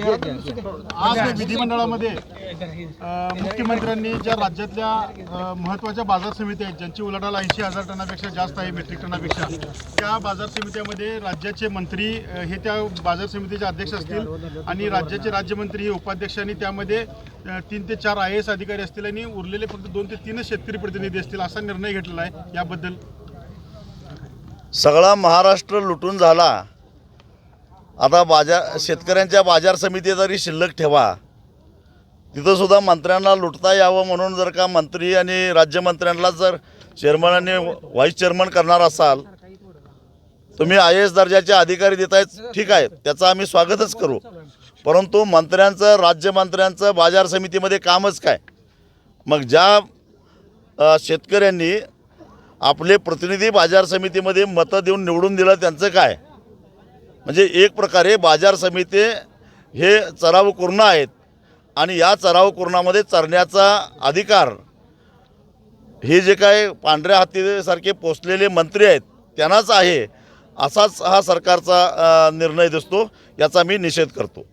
आज विधिमंडळामध्ये मुख्यमंत्र्यांनी ज्या राज्यातल्या महत्त्वाच्या बाजार समित्या आहेत ज्यांची उलाढाल ऐंशी हजार टनापेक्षा जास्त आहे मेट्रिक टनापेक्षा त्या बाजार समित्यामध्ये राज्याचे मंत्री हे त्या बाजार समितीचे अध्यक्ष असतील आणि राज्याचे राज्यमंत्री हे उपाध्यक्ष आणि त्यामध्ये तीन ते चार आय एस अधिकारी असतील आणि उरलेले फक्त दोन ते तीनच शेतकरी प्रतिनिधी असतील असा निर्णय घेतलेला आहे याबद्दल. सगळा महाराष्ट्र लुटून झाला. आता बाजार शेतकऱ्यांच्या बाजार समिती जरी शिल्लक ठेवा. तिथंसुद्धा मंत्र्यांना लुटता यावं म्हणून जर का मंत्री आणि राज्यमंत्र्यांना जर चेअरमन आणि व्हाईस चेअरमन करणार असाल तुम्ही आय एस दर्जाचे अधिकारी देत आहेत ठीक आहे त्याचं आम्ही स्वागतच करू. परंतु मंत्र्यांचं राज्यमंत्र्यांचं बाजार समितीमध्ये कामच काय? मग ज्या शेतकऱ्यांनी आपले प्रतिनिधी बाजार समितीमध्ये मतं देऊन निवडून दिलं त्यांचं काय? म्हणजे एक प्रकारे बाजार समिती हे चराव कुर्ण आहेत. आणि या चराव कुर्णामध्ये चरण्याचा अधिकार हे जे काय पांढऱ्या हत्तीसारखे पोचलेले मंत्री आहेत त्यांनाच आहे असाच हा सरकारचा निर्णय दिसतो याचा मी निषेध करतो.